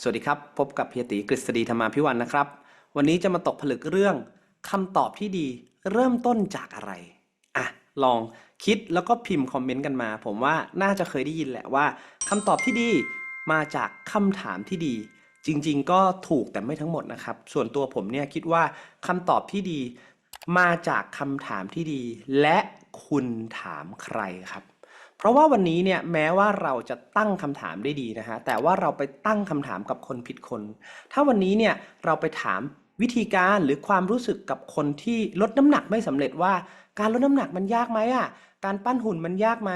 สวัสดีครับ พบกับเฮียตีกฤษฎีธรรมาพิวันนะครับ วันนี้จะมาตกผลึกเรื่องคำตอบที่ดีเริ่มต้นจากอะไรอะลองคิดแล้วก็พิมพ์คอมเมนต์กันมา ผมว่าน่าจะเคยได้ยินแหละว่าคำตอบที่ดีมาจากคำถามที่ดี จริง ๆ ก็ถูกแต่ไม่ทั้งหมดนะครับ ส่วนตัวผมเนี่ยคิดว่าคำตอบที่ดี มาจากคำถามที่ดี และคุณถามใครครับ เพราะว่าวันนี้เนี่ยแม้ว่าเราจะตั้งคำถามได้ดีนะฮะแต่ว่าเราไปตั้งคำถามกับคนผิดคน ถ้าวันนี้เนี่ยเราไปถามวิธีการหรือความรู้สึกกับคนที่ลดน้ำหนักไม่สำเร็จว่า การลดน้ำหนักมันยากไหมอะการปั้นหุ่นมันยากไหม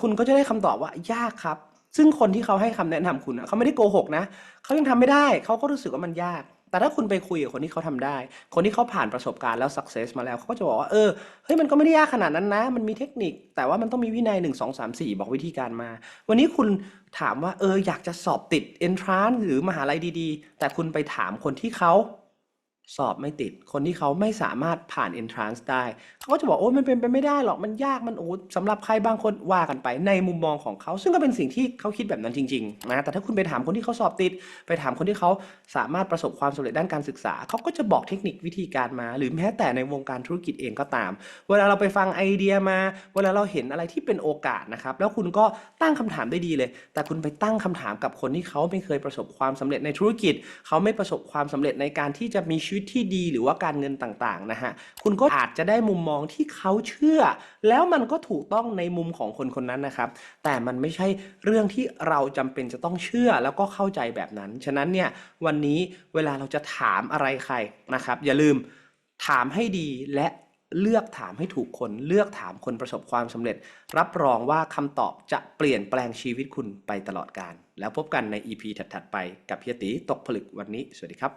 คุณก็จะได้คำตอบว่ายากครับ ซึ่งคนที่เขาให้คำแนะนำคุณเขาไม่ได้โกหกนะเขายังทำไม่ได้เขาก็รู้สึกว่ามันยาก แต่ถ้าคุณไปคุยกับคนที่เขาทำได้ คนที่เขาผ่านประสบการณ์แล้วสักเซสมาแล้วเขาก็จะบอกว่าเออเฮ้ยมันก็ไม่ได้ยากขนาดนั้นนะ มันมีเทคนิค แต่ว่ามันต้องมีวินัย 1 2 3 4 บอกวิธีการมา วันนี้คุณถามว่าเอออยากจะสอบติด entrance หรือมหาลัยดีๆ แต่คุณไปถามคนที่เขา สอบไม่ติด คนที่เขาไม่สามารถผ่าน entrance ได้ เขาก็จะบอกโอ้มันเป็นไปไม่ได้หรอกมันยากมันโอ้สำหรับใครบางคนว่ากันไปในมุมมองของเขา ซึ่งก็เป็นสิ่งที่เขาคิดแบบนั้นจริงๆนะแต่ถ้าคุณไปถามคนที่เขาสอบติด ไปถามคนที่เขาสามารถประสบความสำเร็จด้านการศึกษา เขาก็จะบอกเทคนิควิธีการมา หรือแม้แต่ในวงการธุรกิจเองก็ตาม เวลาเราไปฟังไอเดียมา เวลาเราเห็นอะไรที่เป็นโอกาสนะครับแล้วคุณก็ตั้งคำถามได้ดีเลย แต่คุณไปตั้งคำถามกับคนที่เขาไม่เคยประสบความสำเร็จในธุรกิจ เขาไม่ประสบความสำเร็จในการที่จะมีชีวิตวิตที่ดีหรือว่าการเงินต่างๆนะฮะคุณก็อาจจะได้มุมมองที่เขาเชื่อ แล้วมันก็ถูกต้องในมุมของคนคนนั้นนะครับแต่มันไม่ใช่เรื่องที่เราจำเป็นจะต้องเชื่อแล้วก็เข้าใจแบบนั้น ฉะนั้นเนี่ยวันนี้เวลาเราจะถามอะไรใครนะครับ อย่าลืมถามให้ดีและเลือกถามให้ถูกคน เลือกถามคนประสบความสำเร็จ รับรองว่าคำตอบจะเปลี่ยนแปลงชีวิตคุณไปตลอดกาลแล้วพบกันใน EP ถัด ๆ ไปกับเฮียตีตกผลึกวันนี้ สวัสดีครับ